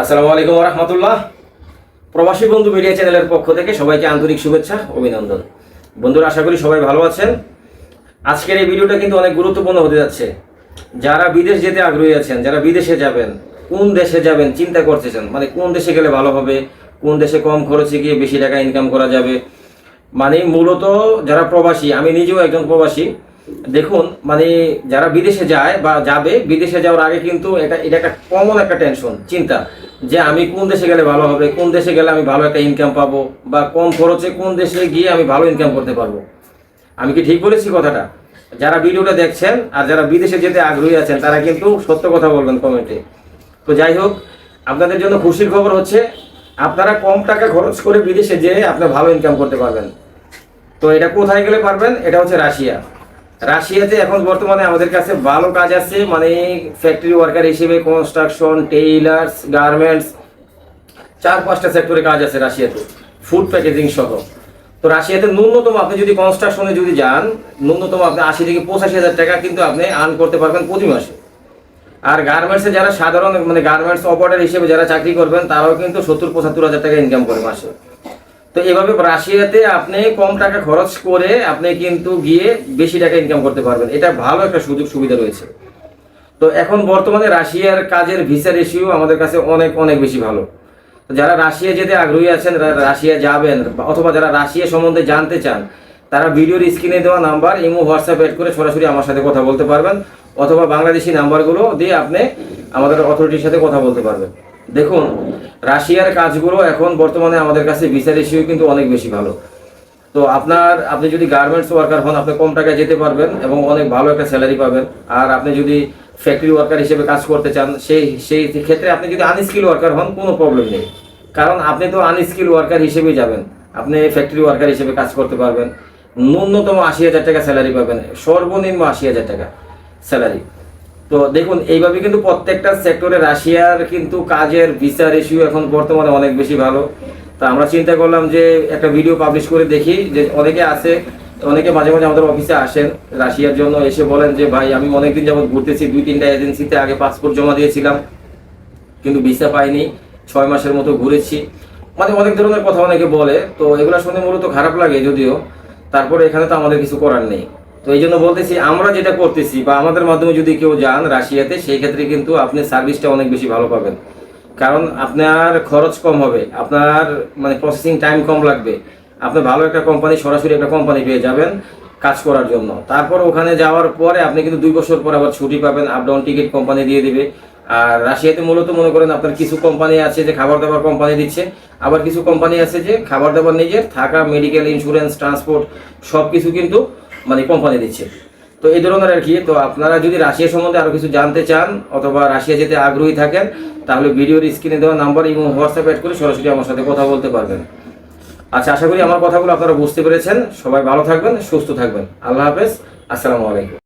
আসসালামু আলাইকুম রহমতুল্লাহ প্রবাসী বন্ধু মিডিয়া চ্যানেলের পক্ষ থেকে সবাইকে আন্তরিক শুভেচ্ছা, অভিনন্দন। বন্ধুরা, আশা করি সবাই ভালো আছেন। আজকের এই ভিডিওটা কিন্তু অনেক গুরুত্বপূর্ণ হতে যাচ্ছে। যারা বিদেশ যেতে আগ্রহী আছেন, যারা বিদেশে যাবেন, কোন দেশে যাবেন, চিন্তা করতেছেন মানে কোন দেশে গেলে ভালো হবে, কোন দেশে কম খরচে গিয়ে বেশি টাকা ইনকাম করা যাবে মানে মূলত যারা প্রবাসী, আমি নিজেও একজন প্রবাসী দেখুন মানে যারা বিদেশে যায় বা যাবে, বিদেশে যাওয়ার আগে কিন্তু এটা এটা একটা কমন একটা টেনশন চিন্তা যে আমি কোন দেশে গেলে ভালো হবে, কোন দেশে গেলে আমি ভালো একটা ইনকাম পাবো বা কম খরচে কোন দেশে গিয়ে আমি ভালো ইনকাম করতে পারব। আমি কি ঠিক বলেছি কথাটা? যারা ভিডিওটা দেখছেন আর যারা বিদেশে যেতে আগ্রহী আছেন, তারা কিন্তু সত্য কথা বলবেন কমেন্টে তো যাই হোক, আপনাদের জন্য খুশির খবর হচ্ছে, আপনারা কম টাকা খরচ করে বিদেশে যেয়ে আপনি ভালো ইনকাম করতে পারবেন। তো এটা কোথায় গেলে পারবেন? এটা হচ্ছে রাশিয়া। রাশিয়াতে এখন বর্তমানে আমাদের কাছে ভালো কাজ আছে মানে ফ্যাক্টরি ওয়ার্কার হিসেবে কনস্ট্রাকশন টেইলার্স গার্মেন্টস চার পাঁচটা সেক্টরে কাজ আছে রাশিয়াতে ফুড প্যাকেজিং সহ। তো রাশিয়াতে ন্যূনতম আপনি যদি কনস্ট্রাকশনে যদি যান, ন্যূনতম আপনি আশি থেকে পঁচাশি হাজার টাকা কিন্তু আপনি আর্ন করতে পারবেন প্রতি মাসে। আর গার্মেন্টসে যারা সাধারণ মানে গার্মেন্টস অপারেটর হিসেবে যারা চাকরি করবেন, তারাও কিন্তু সত্তর পঁচাত্তর হাজার টাকা ইনকাম করে মাসে। তো এভাবে রাশিয়াতে আপনি কম টাকা খরচ করে আপনি কিন্তু গিয়ে বেশি টাকা ইনকাম করতে পারবেন। এটা ভালো একটা সুযোগ সুবিধা রয়েছে। তো এখন বর্তমানে রাশিয়ার কাজের ভিসা রেশিও আমাদের কাছে অনেক অনেক বেশি ভালো। যারা রাশিয়া যেতে আগ্রহী আছেন রাশিয়া যাবেন অথবা যারা রাশিয়া সম্বন্ধে জানতে চান, তারা ভিডিওর স্ক্রিনে দেওয়া নাম্বার, ইমো, হোয়াটসঅ্যাপ এড করে সরাসরি আমার সাথে কথা বলতে পারবেন, অথবা বাংলাদেশি নাম্বারগুলো দিয়ে আপনি আমাদের অথরিটির সাথে কথা বলতে পারবেন। দেখুন, রাশিয়ার কাজগুলো এখন বর্তমানে আমাদের কাছে ভিসা রেশিও কিন্তু অনেক বেশি ভালো। তো আপনার, আপনি যদি গার্মেন্টস ওয়ার্কার হন, আপনি কম টাকায় যেতে পারবেন এবং অনেক ভালো একটা স্যালারি পাবেন। আর আপনি যদি ফ্যাক্টরি ওয়ার্কার হিসেবে কাজ করতে চান, সেই সেই ক্ষেত্রে আপনি যদি আনস্কিল ওয়ার্কার হন, কোনো প্রবলেম নেই। কারণ আপনি তো আনস্কিল ওয়ার্কার হিসেবেই যাবেন। আপনি ফ্যাক্টরি ওয়ার্কার হিসেবে কাজ করতে পারবেন। ন্যূনতম আশি হাজার টাকা স্যালারি পাবেন। সর্বনিম্ন আশি হাজার টাকা স্যালারি তো দেখুন, এইভাবে কিন্তু প্রত্যেকটা সেক্টরে রাশিয়ার কিন্তু কাজের ভিসা রেশিও এখন বর্তমানে অনেক বেশি ভালো। তা আমরা চিন্তা করলাম যে একটা ভিডিও পাবলিশ করে দেখি, যে অনেকে আছে, অনেকে মাঝে মাঝে আমাদের অফিসে আসেন রাশিয়ার জন্য, এসে বলেন যে, ভাই, আমি অনেকদিন যাবত ঘুরতেছি দুই তিনটা এজেন্সিতে আগে পাসপোর্ট জমা দিয়েছিলাম, কিন্তু ভিসা পাইনি, ছয় মাসের মতো ঘুরেছি। মানে অনেক ধরনের কথা অনেকে বলে, তো এগুলো শুনে মূলত খারাপ লাগে যদিও। তারপরে এখানে তো আমাদের কিছু করার নেই। তো এই জন্য বলতেছি, আমরা যেটা করতেছি বা আমাদের মাধ্যমে যদি কেউ যান রাশিয়াতে, সেই ক্ষেত্রে কিন্তু আপনি সার্ভিসটা অনেক বেশি ভালো পাবেন। কারণ আপনার খরচ কম হবে, আপনার মানে প্রসেসিং টাইম কম লাগবে। আপনি ভালো একটা কোম্পানি সরাসরি একটা কোম্পানি পেয়ে যাবেন কাজ করার জন্য। তারপর ওখানে যাওয়ার পরে আপনি কিন্তু দুই বছর পর আবার ছুটি পাবেন আপ ডাউন টিকিট কোম্পানি দিয়ে দিবে। আর রাশিয়াতে মূলত মনে করেন আপনার কিছু কোম্পানি আছে যে খাবার দাবার কোম্পানি দিচ্ছে, আবার কিছু কোম্পানি আছে যে খাবার দাবার নিজের, থাকা মেডিকেল ইন্স্যুরেন্স ট্রান্সপোর্ট সব কিছু কিন্তু মানে কোম্পানি দিচ্ছে। তো এই ধরনের আর কি, তো আপনারা যদি রাশিয়া সম্বন্ধে আরও কিছু জানতে চান অথবা রাশিয়া যেতে আগ্রহী থাকেন, তাহলে ভিডিওর স্ক্রিনে দেওয়া নাম্বার এবং হোয়াটসঅ্যাপ অ্যাড করে সরাসরি আমার সাথে কথা বলতে পারবেন। আচ্ছা আশা করি আমার কথাগুলো আপনারা বুঝতে পেরেছেন। সবাই ভালো থাকবেন, সুস্থ থাকবেন। আল্লাহ হাফেজ, আসসালামু আলাইকুম।